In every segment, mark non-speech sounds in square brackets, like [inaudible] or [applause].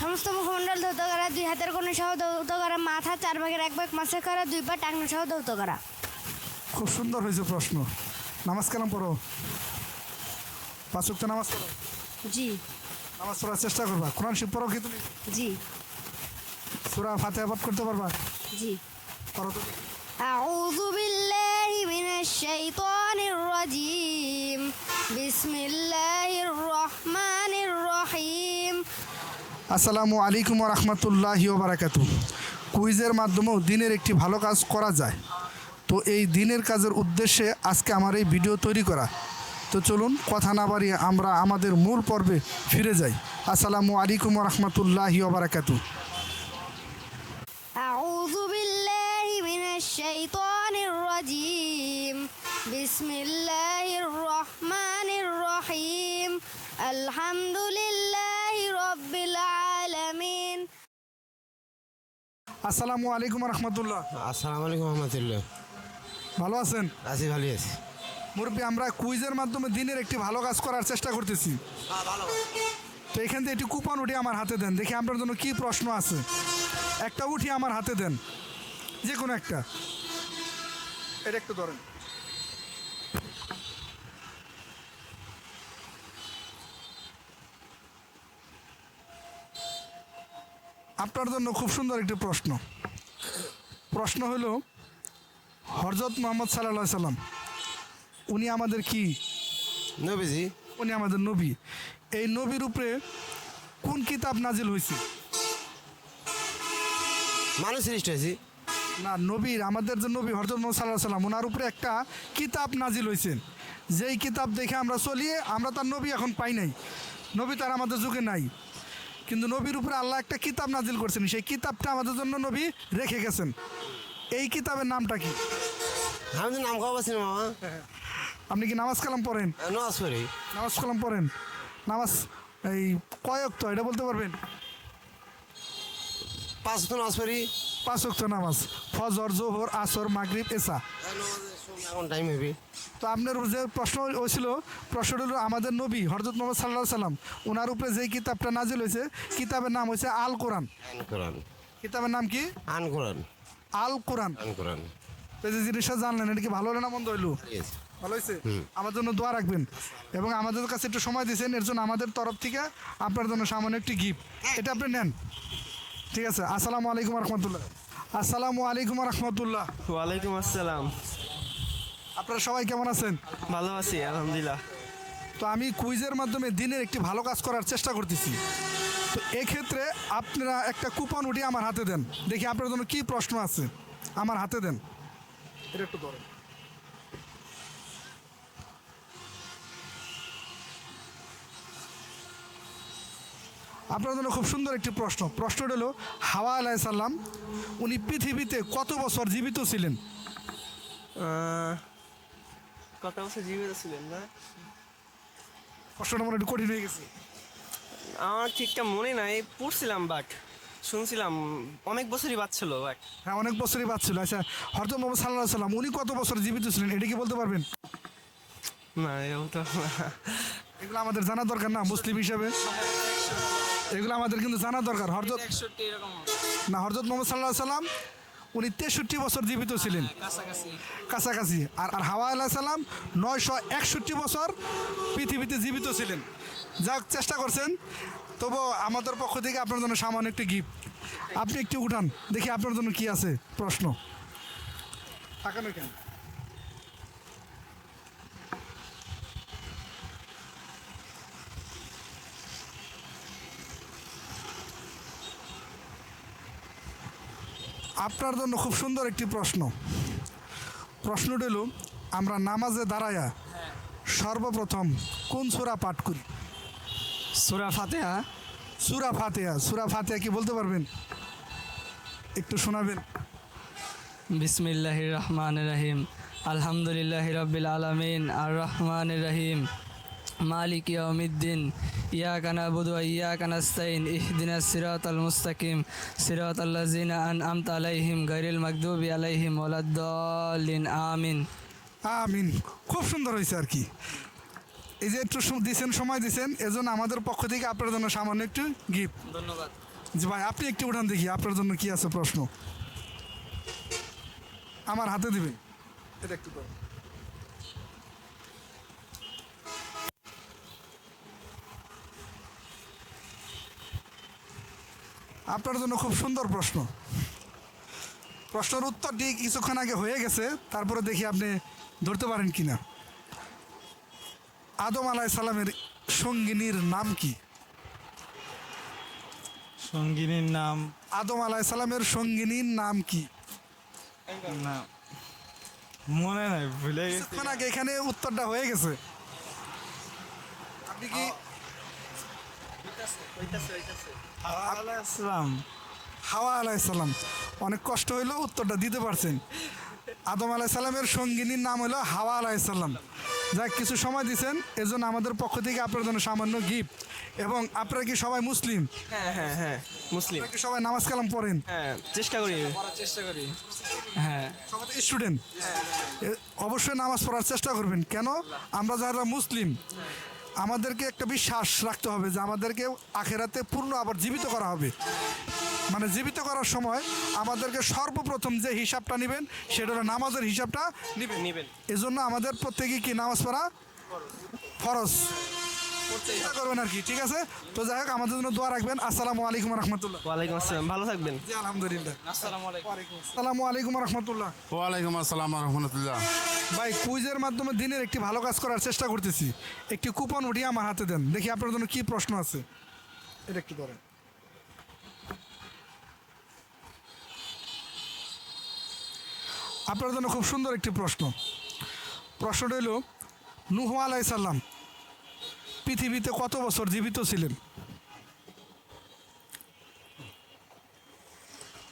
সমস্ত মুখমণ্ডল ধৌত করা দুই হাতের কোনো সহ ধৌত করা মাথা চার ভাগের এক ভাগ মাসে করা দুই পা টাকনো সহ ধৌত করা খুব সুন্দর হয়েছে প্রশ্ন নামাজ কালাম পড়ো পাঁচ ওয়াক্ত নামাজ পড়ো জি নামাজ পড়ার চেষ্টা করবা কোরআন শিব পড়ো কি তুমি জি সুরা ফাতে আবাদ করতে পারবা জি করো তো أعوذ بالله من الشيطان الرجيم بسم الله আসসালামু আলাইকুম রহমতুল্লাহি বারাকাতু কুইজের মাধ্যমেও দিনের একটি ভালো কাজ করা যায় তো এই দিনের কাজের উদ্দেশ্যে আজকে আমার এই ভিডিও তৈরি করা তো চলুন কথা না বাড়িয়ে আমরা আমাদের মূল পর্বে ফিরে যাই আসসালামু আলাইকুম রহমতুল্লাহি বারাকাতু أعوذ بالله من الشيطان الرجيم بسم الله الرحمن الرحيم الحمد لله আসসালামু আলাইকুম রহমতুল্লাহ। আসসালামু আলাইকুম রহমতুল্লাহ। ভালো আছেন? আছি ভালো আছি। মুরব্বী আমরা কুইজের মাধ্যমে দিনের একটি ভালো কাজ করার চেষ্টা করতেছি। তো এখান থেকে একটি কুপন উঠিয়ে আমার হাতে দেন। দেখি আপনার জন্য কি প্রশ্ন আছে। একটা উঠি আমার হাতে দেন। যে কোনো একটা। এটা একটু ধরেন। আপনার জন্য খুব সুন্দর একটি প্রশ্ন। প্রশ্ন হলো হরজত মোহাম্মদ সাল্লাহ সাল্লাম উনি আমাদের কি? নবীজি। উনি আমাদের নবী। এই নবীর উপরে কোন কিতাব নাজিল হয়েছে মানুষ সৃষ্টি হয়েছি। না নবীর আমাদের যে নবী হরজত মোহাম্মদ সাল্লাহ সাল্লাম ওনার উপরে একটা কিতাব নাজিল হয়েছে যেই কিতাব দেখে আমরা চলিয়ে আমরা তার নবী এখন পাই নাই। নবী তার আমাদের যুগে নাই। কিন্তু নবীর উপরে আল্লাহ একটা কিতাব নাজিল করছেন। সেই কিতাবটা আমাদের জন্য নবী রেখে গেছেন। এই কিতাবের নামটা কি? আমি তো নাম না মামা। আপনি কি নামাজ কালাম পড়েন? নজ করি নামাজ কালাম পড়েন। নামাজ এই কয়ক তো এটা বলতে পারবেন? পাঁচ তো নজ করি পাঁচ ওয়াক্ত নামাজ। ফজর জোহর আসর মাগরিব এসা। এখন টাইম হবে। তো আপনার যে প্রশ্ন হয়েছিল প্রশ্নটা হলো আমাদের নবী হরজত মোহাম্মদ সাল্লাহ সাল্লাম ওনার উপরে যেই কিতাবটা নাজিল হয়েছে কিতাবের নাম হয়েছে আল কোরআন কোরআন কিতাবের নাম কি? আন কোরআন আল কোরআন আন কোরআন তো যে জিনিসটা জানলেন এটা কি ভালো হলো না মন্দ হইল? ভালো হয়েছে। আমার জন্য দোয়া রাখবেন। এবং আমাদের কাছে একটু সময় দিয়েছেন এর জন্য আমাদের তরফ থেকে আপনার জন্য সামান্য একটি গিফট এটা আপনি নেন। ঠিক আছে? আসসালামু আলাইকুম রহমতুল্লাহ। আসসালামু আলাইকুম রহমতুল্লাহ। ওয়ালাইকুম আসসালাম। আপনারা সবাই কেমন আছেন? ভালো আছি আলহামদুলিল্লাহ। তো আমি কুইজের মাধ্যমে দিনের একটি ভালো কাজ করার চেষ্টা করতেছি। তো এক্ষেত্রে আপনারা একটা কুপন উঠিয়ে আমার হাতে দেন। দেখি আপনার জন্য কী প্রশ্ন আছে। আমার হাতে দেন। এটা একটু ধরেন। আপনার জন্য খুব সুন্দর একটি প্রশ্ন। প্রশ্নটা হলো হাওয়া আলাইসাল্লাম উনি পৃথিবীতে কত বছর জীবিত ছিলেন? আহ, কত বছর জীবিত ছিলেন না? প্রশ্নটা মনে একটু কঠিন হয়ে গেছে? আমার ঠিকঠাক মনে নাই পড়ছিলাম বাট শুনছিলাম অনেক বছরই বাচ্চলো বাট হ্যাঁ অনেক বছরই বাদ আচ্ছা হরত মোহাম্মদ সাল্লাহ সাল্লাম উনি কত বছর জীবিত ছিলেন? এটা কি বলতে পারবেন? না এরকম তো [laughs] এগুলো আমাদের জানা দরকার না মুসলিম হিসাবে। এগুলো আমাদের কিন্তু জানা দরকার। হরজত না হরজত মোহাম্মদ সাল্লাহ সাল্লাম উনি তেষট্টি বছর জীবিত ছিলেন। কাছাকাছি। আর আর হাওয়া আল্লাহ সাল্লাম নয়শো একষট্টি বছর পৃথিবীতে জীবিত ছিলেন। যাক, চেষ্টা করছেন। তবু আমাদের পক্ষ থেকে আপনার জন্য সামান্য একটি গিফট আপনি একটু উঠান, দেখি আপনার জন্য কি আছে প্রশ্ন। তাকানো কেন? আপনার জন্য খুব সুন্দর একটি প্রশ্ন। প্রশ্নটি হলো আমরা নামাজে দাঁড়ায়া সর্বপ্রথম কোন সুরা পাঠ করি? সুরা ফাতেহা? সুরা ফাতেহা। সুরা ফাতেহা কি বলতে পারবেন? একটু শোনাবেন। বিসমিল্লাহ রহমান রহিম। আলহামদুলিল্লাহ রবিল আলমিন। আর রহমান রহিম। মালিক ইয়াউমিদ্দিন ইয়াক নাবুদু ওয়া ইয়াক নাস্তাইন ইহদিনা সিরাতাল মুস্তাকিম সিরাতাল্লাযিনা আনআমতা আলাইহিম গায়রিল মাগদুবি আলাইহিম ওয়ালাদ-দাল্লিন আমিন আমিন খুব সুন্দর হয়েছে আর কি। এই যে একটু দিয়েছেন সময় দিয়েছেন এজন্য আমাদের পক্ষ থেকে আপনার জন্য সামান্য একটু গিফট ধন্যবাদ। জি ভাই আপনি একটু উঠান দেখি আপনার জন্য কি আছে প্রশ্ন? আমার হাতে দিবেন। এটা একটু আপনার জন্য খুব সুন্দর প্রশ্ন। প্রশ্নের উত্তরটি কিছুক্ষণ আগে হয়ে গেছে তারপরে দেখি আপনি ধরতে পারেন কিনা। আদম আলাহ সালামের সঙ্গিনীর নাম কি? সঙ্গিনীর নাম? আদম আলাহ সালামের সঙ্গিনীর নাম কি? না মনে নাই ভুলে গেছি। কিছুক্ষণ আগে এখানে উত্তরটা হয়ে গেছে। আপনি কি আসলাম হাওয়া আলাইসাল্লাম অনেক কষ্ট হইল উত্তরটা দিতে পারছেন। আদম আলাইসাল্লামের সঙ্গিনীর নাম হলো হাওয়া আলাইসাল্লাম যাক কিছু সময় দিয়েছেন এজন্য আমাদের পক্ষ থেকে আপনার জন্য সামান্য গিফট। এবং আপনারা কি সবাই মুসলিম? হ্যাঁ হ্যাঁ হ্যাঁ মুসলিম। কি সবাই নামাজ কালাম পড়েন? হ্যাঁ চেষ্টা করি। চেষ্টা করি। হ্যাঁ। সবাই স্টুডেন্ট অবশ্যই নামাজ পড়ার চেষ্টা করবেন। কেন? আমরা যারা মুসলিম আমাদেরকে একটা বিশ্বাস রাখতে হবে যে আমাদেরকে আখেরাতে পূর্ণ আবার জীবিত করা হবে। মানে জীবিত করার সময় আমাদেরকে সর্বপ্রথম যে হিসাবটা নেবেন সেটা হলো নামাজের হিসাবটা নেবেন। নিবেন। এজন্য আমাদের প্রত্যেকে কি নামাজ পড়া? ফরজ। চেষ্টা করবেন আর কি ঠিক আছে? তো যাই হোক আমাদের জন্য দোয়া রাখবেন। আসসালামু আলাইকুম রহমতুল্লাহ। ওয়ালাইকুম আসসালাম ভালো থাকবেন। জি আলহামদুলিল্লাহ। আসসালামু আলাইকুম। আসসালামু। আলাইকুম রহমতুল্লাহ। ওয়ালাইকুম আসসালাম রহমতুল্লাহ। ভাই কুইজের মাধ্যমে দিনের একটি ভালো কাজ করার চেষ্টা করতেছি। একটি কুপন উঠিয়ে আমার হাতে দেন। দেখি আপনার জন্য কি প্রশ্ন আছে। এটা একটু ধরেন। আপনার জন্য খুব সুন্দর একটি প্রশ্ন। প্রশ্নটা হলো নুহ আলাই সাল্লাম পৃথিবীতে কত বছর জীবিত ছিলেন?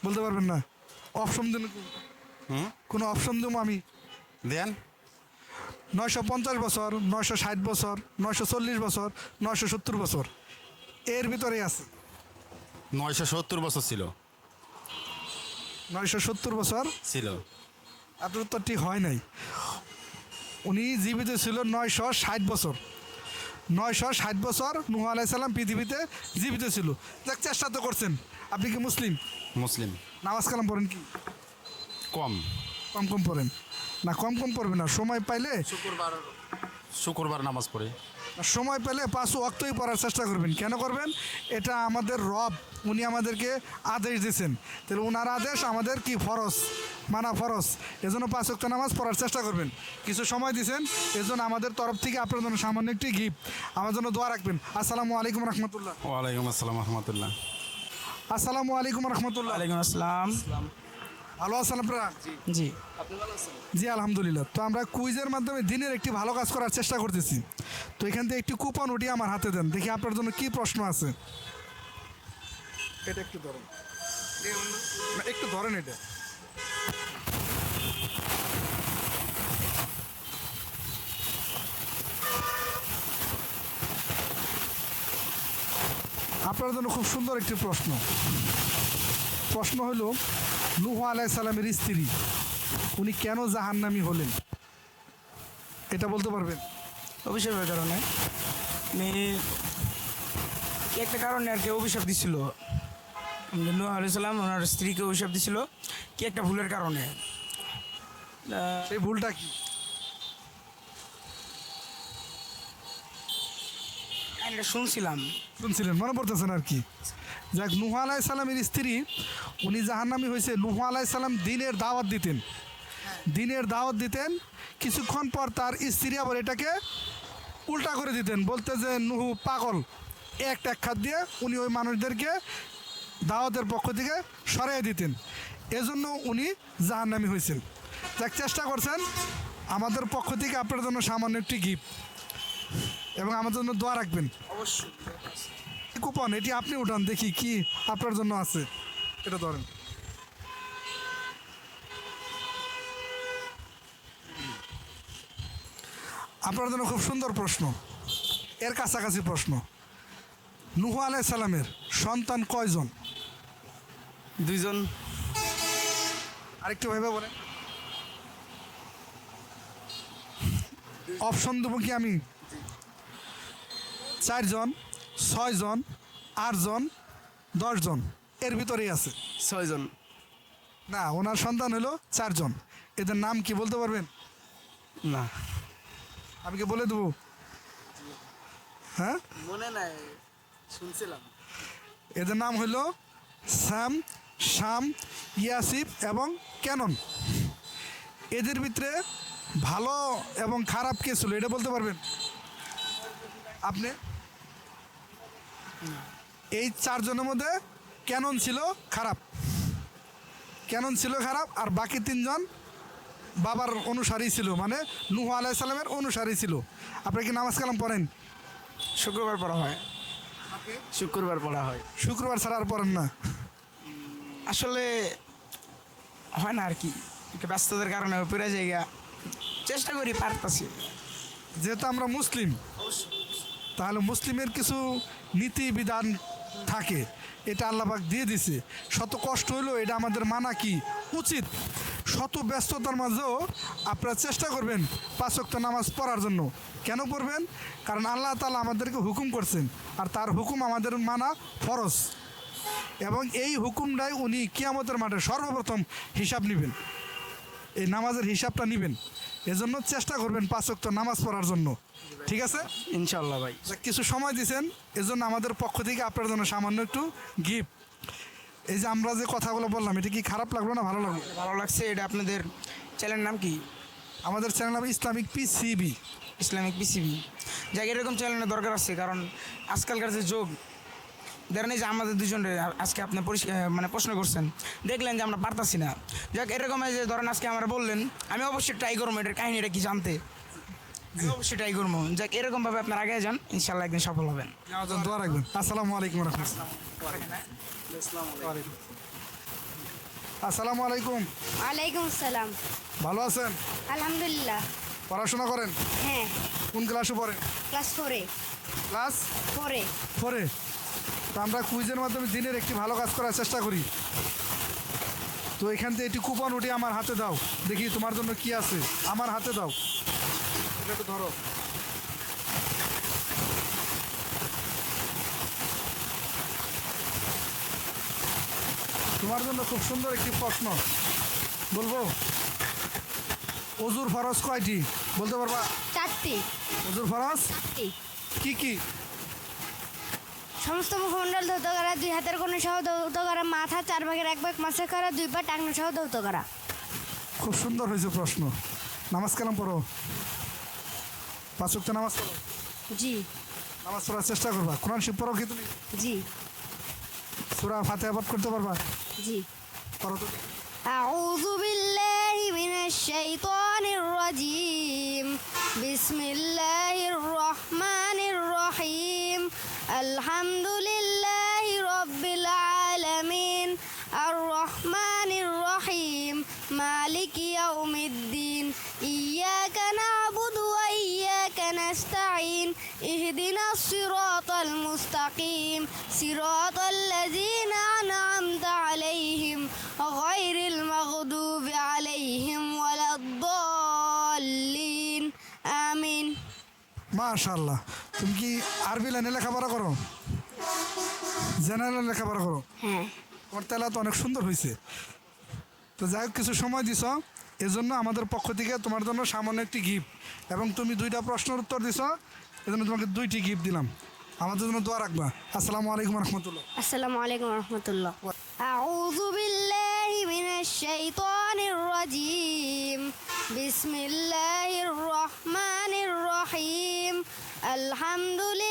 বলতে পারবেন না? অপশন দিন। কোনো অপশন দেবো আমি? দেন। নয়শো পঞ্চাশ বছর নয়শো ষাট বছর নয়শো চল্লিশ বছর নয়শো সত্তর বছর। এর ভিতরে আছে। নয়শো সত্তর বছর ছিল। নয়শো সত্তর বছর? ছিল। আপনার উত্তরটি হয় নাই। উনি জীবিত ছিল নয়শো ষাট বছর। নয়শো ষাট বছর নুহ আলাইসাল্লাম পৃথিবীতে জীবিত ছিল। দেখ চেষ্টা তো করছেন। আপনি কি মুসলিম? মুসলিম। নামাজ কালাম পড়েন কি? কম। কম কম পড়েন। না কম কম পড়বেন না। সময় পাইলে শুক্রবার শুক্রবার নামাজ পড়ে। সময় পেলে পাঁচ অক্তই পড়ার চেষ্টা করবেন। কেন করবেন? এটা আমাদের রব উনি আমাদেরকে আদেশ দিয়েছেন। তাহলে ওনার আদেশ আমাদের কি ফরজ? মানা ফরজ। এজন্য পাঁচ অক্ত নামাজ পড়ার চেষ্টা করবেন। কিছু সময় দিয়েছেন এজন্য আমাদের তরফ থেকে আপনার জন্য সামান্য একটি গিফট। আমার জন্য দোয়া রাখবেন। আসসালামু আলাইকুম রহমতুল্লাহ। ওয়ালাইকুম আসসালাম রহমতুল্লাহ। আসসালামু আলাইকুম রহমতুল্লাহ। ওয়ালাইকুম আসসালাম। ভালো আছেন আপনারা? জি। জি। আলহামদুলিল্লাহ। তো আমরা কুইজের মাধ্যমে দিনের একটি ভালো কাজ করার চেষ্টা করতেছি। তো এখান থেকে একটি কুপন উঠিয়ে আমার হাতে দেন। দেখি আপনার জন্য কি প্রশ্ন আছে। এটা একটু ধরেন। একটু ধরেন এটা। আপনার জন্য খুব সুন্দর একটি প্রশ্ন। প্রশ্ন হলো নুহ আলাই সালামের স্ত্রী উনি কেন জাহান্নামী হলেন? এটা বলতে পারবেন? অভিশাপের কারণে। একটা কারণে আর কি অভিশাপ দিছিল। নূহ আলাইহিস সালাম ওনার স্ত্রীকে অভিশাপ দিছিল কি একটা ভুলের কারণে। সেই ভুলটা কি? শুনছিলাম। শুনছিলেন মনে পড়তেছেন আর কি? যাক, নুহ আলাই সালামের স্ত্রী, উনি জাহান্নামী হয়েছে। নুহ আলাই সালাম দিনের দাওয়াত দিতেন। দিনের দাওয়াত দিতেন। কিছুক্ষণ পর তার স্ত্রী আবার এটাকে উল্টা করে দিতেন। বলতে যে, নুহু পাগল। এক খাত দিয়ে উনি ওই মানুষদেরকে দাওয়াতের পক্ষ থেকে সরিয়ে দিতেন। এজন্য উনি জাহান্নামী হয়েছেন। যাক, চেষ্টা করছেন। আমাদের পক্ষ থেকে আপনার জন্য সামান্য একটি গিফট এবং আমাদের জন্য দোয়া রাখবেন। এই কুপন এটি আপনি উঠান দেখি কি আপনার জন্য আছে। এটা ধরেন। আপনার জন্য খুব সুন্দর প্রশ্ন। এর কাছাকাছি প্রশ্ন। নুহ আলাই সালামের সন্তান কয়জন? দুইজন। আরেকটু ভেবে বলেন। অপশন দেবো কি আমি? চারজন। ছয়জন আটজন দশজন। এর ভিতরেই আছে। ছয়জন। না ওনার সন্তান হলো চারজন। এদের নাম কি বলতে পারবেন? না। আমি কি বলে দেবো? হ্যাঁ? মনে নাই শুনছিলাম। এদের নাম হলো স্যাম শাম ইয়াসিফ এবং ক্যানন। এদের ভিতরে ভালো এবং খারাপ কে ছিল এটা বলতে পারবেন? আপনি? এই চারজনের মধ্যে ক্যানন ছিল খারাপ। ক্যানন ছিল খারাপ আর বাকি তিনজন বাবার অনুসারী ছিল মানে নুহ আলাইসাল্লামের অনুসারী ছিল। আপনি কি নামাজ কালাম পড়েন? শুক্রবার পড়া হয়। শুক্রবার পড়া হয়। শুক্রবার ছাড়া আর পড়েন না। আসলে হয় না আর কি। ব্যস্ততার কারণে পুরা জায়গা চেষ্টা করি পারতাছি। যেহেতু আমরা মুসলিম তাহলে মুসলিমের কিছু নীতি বিধান থাকে। এটা আল্লাপাক দিয়ে দিছে। শত কষ্ট হইলেও এটা আমাদের মানা কি উচিত? শত ব্যস্ততার মাঝেও আপনারা চেষ্টা করবেন পাঁচক্ত নামাজ পড়ার জন্য। কেন পড়বেন? কারণ আল্লাহ তালা আমাদেরকে হুকুম করছেন আর তার হুকুম আমাদের মানা ফরজ। এবং এই হুকুমটাই উনি কিয়ামতের মাঠে সর্বপ্রথম হিসাব নেবেন। এই নামাজের হিসাবটা নেবেন। এজন্য চেষ্টা করবেন পাঁচক্ত নামাজ পড়ার জন্য। ঠিক আছে? ইনশাল্লাহ ভাই। কিছু সময় দিয়েছেন এজন্য আমাদের পক্ষ থেকে আপনার জন্য সামান্য একটু গিফট। এই যে আমরা যে কথাগুলো বললাম এটা কি খারাপ লাগল না ভালো লাগল? ভালো লাগছে এটা আপনাদের চ্যানেলের নাম কি? আমাদের চ্যানেল নাম ইসলামিক পিসিবি। Islamic PCB. যাকে এরকম চ্যানেলের দরকার আছে কারণ আজকালকার যে যোগ ধরেন এই যে আমাদের দুজনের আজকে আপনি পরিষ্কার মানে প্রশ্ন করছেন। দেখলেন যে আমরা পারতাছি না। যাক এরকম যে ধরেন আজকে আমরা বললেন আমি অবশ্যই ট্রাই করব এটার কাহিনীটা কি জানতে। অবশ্যই ট্রাই করব। যাক এরকমভাবে আপনার আগে যান ইনশাল্লাহ একদিন সফল হবেন। দোয়া রাখবেন। আসসালামু আলাইকুম আসসালামু আলাইকুম। ওয়ালাইকুম আসসালাম। ভালো আছেন? আলহামদুলিল্লাহ। পড়াশোনা করেন? হ্যাঁ। কোন ক্লাসে পড়েন? ক্লাস ফোরে ক্লাস? ফোরে ফোরে তো আমরা কুইজের মাধ্যমে দিনের একটি ভালো কাজ করার চেষ্টা করি। তো এখান থেকে একটি কুপন উঠে আমার হাতে দাও। দেখি তোমার জন্য কি আছে। আমার হাতে দাও। একটু ধরো। তোমার জন্য খুব সুন্দর একটি প্রশ্ন। বলব? অজুর ফরজ কয়টি? বলতে পারবা? চারটি। অজুর ফরজ? চারটি। কি কি? সমস্ত মুখমণ্ডল ধৌত করা দুই হাতের কোনো সহ ধৌত করা মাথা চার ভাগের এক ভাগ মাসে করা দুই পা টাকনো সহ ধৌত করা খুব সুন্দর হয়েছে প্রশ্ন নামাজ কালাম পড়ো পাঁচ ওয়াক্ত নামাজ পড়ো জি নামাজ পড়ার চেষ্টা করবা কোরআন শিব পড়ো কি তুমি জি সুরা ফাতে আবাদ করতে পারবা জি পড়ো তো أعوذ بالله من الشيطان الرجيم بسم الله الرحمن الرحيم الحمد اهدنا الصراط المستقيم صراط الذين أنعمت عليهم غير المغضوب عليهم ولا الضالين آمين মাশাল্লাহ তুমি কি আরবি লাইনে লেখাপড়া করো জেনারেল লেখাপড়া করো হ্যাঁ তোমার তেলা তো অনেক সুন্দর হয়েছে তো যাই হোক কিছু সময় দিছ এজন্য আমাদের পক্ষ থেকে তোমার জন্য সামান্য একটি গিফট এবং তুমি দুইটা প্রশ্নের উত্তর দিছ এজন্য তোমাকে দুইটি গিফট দিলাম আমাদের জন্য দোয়া রাখবা আসসালামু আলাইকুম রহমতুল্লাহ السلام عليكم ورحمة الله أعوذ بالله من الشيطان الرجيم بسم الله الرحمن الرحيم الحمد لله